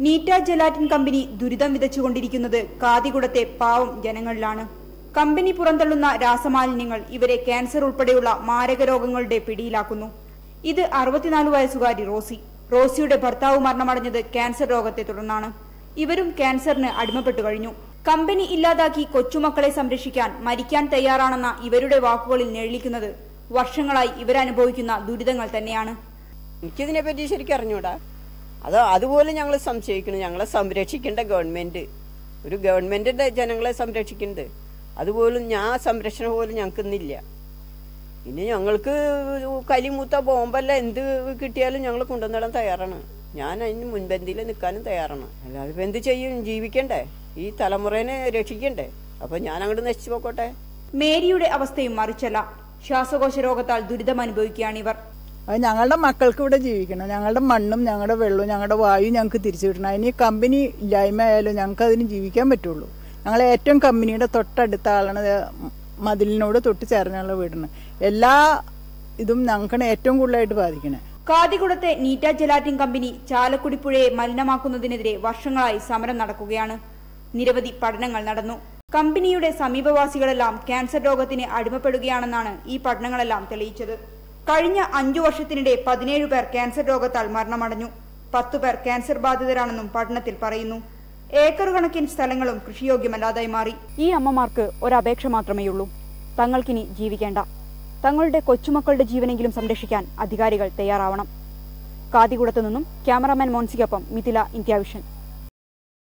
നീറ്റ gelatin company ദുരിതം വിതച്ചുകൊണ്ടിരിക്കുന്നത് കാതികുടത്തെ പാവം ജനങ്ങളിലാണ്. Company പുറന്തള്ളുന്ന രാസമാലിന്യങ്ങൾ ഇവരെ ക്യാൻസർ ഉൾപ്പെടെയുള്ള മാരക രോഗങ്ങളുടെ പിടിയിലാക്കുന്നു. ഇത് അറുപത്തിനാല് വയസ്സുകാരി റോസി. റോസിയുടെ ഭർത്താവ് മരണമടഞ്ഞത് ക്യാൻസർ രോഗത്തെ തുടർന്നാണ്. ഇവരും ക്യാൻസറിന് അടിമപ്പെട്ടു കഴിഞ്ഞു. കമ്പനി ഇല്ലാതാക്കി കൊച്ചുമക്കളെ സംരക്ഷിക്കാൻ മരിക്കാൻ തയ്യാറാണെന്ന ഇവരുടെ വാക്കുകളിൽ നിഴലിക്കുന്നത് വർഷങ്ങളായി ഇവരനുഭവിക്കുന്ന ദുരിതങ്ങൾ തന്നെയാണ്. എനിക്കിതിനെ പറ്റി ശരിക്കും അറിഞ്ഞൂടാ അത് അതുപോലെ ഞങ്ങൾ സംശയിക്കുന്നു. ഞങ്ങളെ സംരക്ഷിക്കേണ്ട ഗവൺമെന്റ് ഒരു ഗവൺമെന്റിന്റെ ജനങ്ങളെ സംരക്ഷിക്കുന്നത്. അതുപോലും ഞാൻ സംരക്ഷണം പോലും ഞങ്ങൾക്ക് ഇന്നില്ല. ഇനി ഞങ്ങൾക്ക് കലിമൂത്ത ബോംബല്ല എന്ത് കിട്ടിയാലും ഞങ്ങൾ കൊണ്ടുവന്നിടാൻ തയ്യാറാണ്. ഞാൻ അതിന് മുൻപന്തിയിൽ നിൽക്കാനും തയ്യാറാണ്. അല്ലാതെ ഇപ്പം എന്ത് ചെയ്യും? ജീവിക്കണ്ടേ? ഈ തലമുറേനെ രക്ഷിക്കണ്ടേ? അപ്പൊ ഞാൻ അങ്ങോട്ട് നശിച്ചു പോക്കോട്ടെ. മേരിയുടെ അവസ്ഥയും മറിച്ചല്ല. ശ്വാസകോശ രോഗത്താൽ ദുരിതം അനുഭവിക്കുകയാണ് ഇവർ. അത് ഞങ്ങളുടെ മക്കൾക്ക് ഇവിടെ ജീവിക്കണം. ഞങ്ങളുടെ മണ്ണും ഞങ്ങളുടെ വെള്ളവും ഞങ്ങളുടെ വായു ഞങ്ങൾക്ക് തിരിച്ചു കിട്ടണം. അതിന് കമ്പനി ഇല്ലായ്മ ആയാലും ഞങ്ങൾക്ക് അതിന് ജീവിക്കാൻ പറ്റുള്ളൂ. ഞങ്ങൾ ഏറ്റവും കമ്പനിയുടെ തൊട്ടടുത്ത ആളാണ് മതിലിനോട് തൊട്ട് ചേർന്നുള്ള വീടാണ് എല്ലാ ഇതും ഞങ്ങൾക്കാണ് ഏറ്റവും കൂടുതലായിട്ട് ബാധിക്കണേ. കാതികുളത്തെ നീറ്റ ജലാറ്റിൻ കമ്പനി ചാലക്കുടി പുഴയെ മലിനമാക്കുന്നതിനെതിരെ വർഷങ്ങളായി സമരം നടക്കുകയാണ്. നിരവധി പഠനങ്ങൾ നടന്നു. കമ്പനിയുടെ സമീപവാസികളെല്ലാം ക്യാൻസർ രോഗത്തിന് അടിമപ്പെടുകയാണെന്നാണ് ഈ പഠനങ്ങളെല്ലാം തെളിയിച്ചത്. കഴിഞ്ഞ അഞ്ചു വർഷത്തിനിടെ പതിനേഴ് പേർ ക്യാൻസർ രോഗത്താൽ മരണമടഞ്ഞു. പത്തു പേർ ക്യാൻസർ ബാധിതരാണെന്നും പഠനത്തിൽ പറയുന്നു. ഏക്കർ കണക്കിന് സ്ഥലങ്ങളും കൃഷിയോഗ്യമല്ലാതായി മാറി. ഈ അമ്മമാർക്ക് ഒരപേക്ഷ മാത്രമേയുള്ളൂ. തങ്ങൾക്കിനി ജീവിക്കേണ്ട. തങ്ങളുടെ കൊച്ചുമക്കളുടെ ജീവനെങ്കിലും സംരക്ഷിക്കാൻ അധികാരികൾ തയ്യാറാവണം. കാതികുടത്തു നിന്നും ക്യാമറാമാൻ മോൻസിക്കൊപ്പം മിഥില ഇന്ത്യാവിഷൻ.